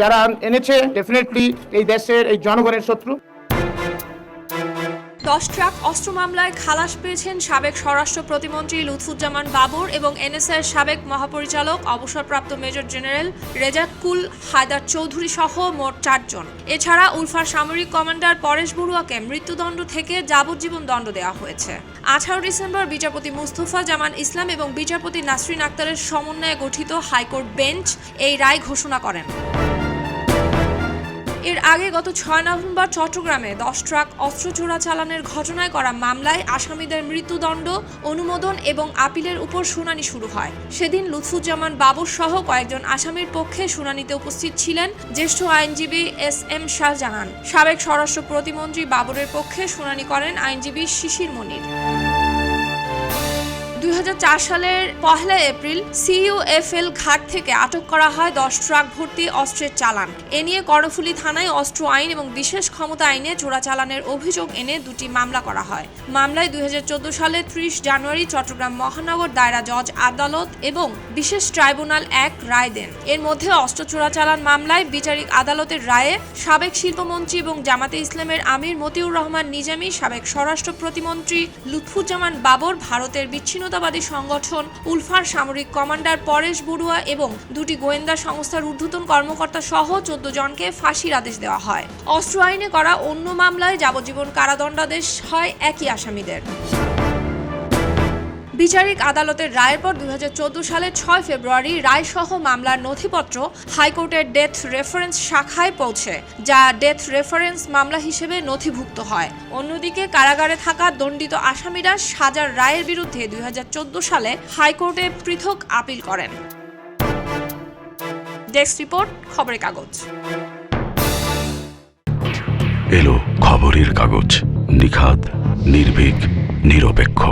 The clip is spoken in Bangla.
যারা এনেছে ডেফিনেটলি এই দেশের, এই জনগণের শত্রু। দশ ট্রাক অস্ত্র মামলায় খালাস পেয়েছেন সাবেক স্বরাষ্ট্র প্রতিমন্ত্রী লুৎফুজ্জামান বাবর এবং এনএসআর সাবেক মহাপরিচালক, অবসরপ্রাপ্ত মেজর জেনারেল রেজাকুল হায়দার চৌধুরী সহ মোট চারজন। এছাড়া উলফার সামরিক কমান্ডার পরেশ বড়ুয়াকে মৃত্যুদণ্ড থেকে যাবজ্জীবন দণ্ড দেওয়া হয়েছে। আঠারো ডিসেম্বর বিচারপতি মুস্তফা জামান ইসলাম এবং বিচারপতি নাসরিন আক্তারের সমন্বয়ে গঠিত হাইকোর্ট বেঞ্চ এই রায় ঘোষণা করেন। এর আগে গত ছয় নভেম্বর চট্টগ্রামে দশ ট্রাক অস্ত্র চোরাচালানের ঘটনায় করা মামলায় আসামিদের মৃত্যুদণ্ড, অনুমোদন এবং আপিলের উপর শুনানি শুরু হয়। সেদিন লুৎফুজ্জামান বাবর সহ কয়েকজন আসামির পক্ষে শুনানিতে উপস্থিত ছিলেন জ্যেষ্ঠ আইনজীবী এস এম শাহজাহান। সাবেক স্বরাষ্ট্র প্রতিমন্ত্রী বাবরের পক্ষে শুনানি করেন আইনজীবী শিশির মনির। দুই হাজার চার সালের পহেলা এপ্রিল সিইউএফএল ঘাট থেকে আটক করা হয় দশ ট্রাক ভর্তি অস্ত্রের চালান। এ নিয়ে কর্ণফুলী থানায় অস্ত্র আইন এবং বিশেষ ক্ষমতা আইনে চোরাচালানের অভিযোগ এনে দুটি মামলা করা হয়। মামলায় দু হাজার চোদ্দ সালে ত্রিশ জানুয়ারি চট্টগ্রাম মহানগর দায়রা জজ আদালত এবং বিশেষ ট্রাইব্যুনাল এক রায় দেন। এর মধ্যে অস্ত্র চোরাচালান মামলায় বিচারিক আদালতের রায়ে সাবেক শিল্পমন্ত্রী এবং জামাতে ইসলামের আমির মতিউর রহমান নিজামী, সাবেক স্বরাষ্ট্র প্রতিমন্ত্রী লুৎফুজ্জামান বাবর ভারতের বিচ্ছিন্নতাবাদী সংগঠন উলফার সামরিক কমান্ডার পরেশ বড়ুয়া এবং দুটি গোয়েন্দা সংস্থার ঊর্ধ্বতন কর্মকর্তা সহ চোদ্দ জনকে ফাঁসির আদেশ দেওয়া হয়। অস্ত্র আইনে করা অন্য মামলায় যাবজ্জীবন কারাদণ্ডাদেশ হয় একই আসামিদের। বিচারিক আদালতের রায়ের পর দুই সালের ছয় ফেব্রুয়ারি রায়সহ মামলার নথিপত্র হাইকোর্টের ডেথ রেফারেন্স শাখায় পৌঁছে, যা ডেথ রেফারেন্স মামলা হিসেবে নথিভুক্ত হয়। অন্যদিকে কারাগারে থাকা দণ্ডিত আসামিরা সাজার রায়ের বিরুদ্ধে দু হাজার চোদ্দ সালে হাইকোর্টে পৃথক আপিল করেন। ডেস্ক রিপোর্ট, খবরের কাগজ। এলো খবরের কাগজ, নিখাদ, নির্ভীক, নিরপেক্ষ।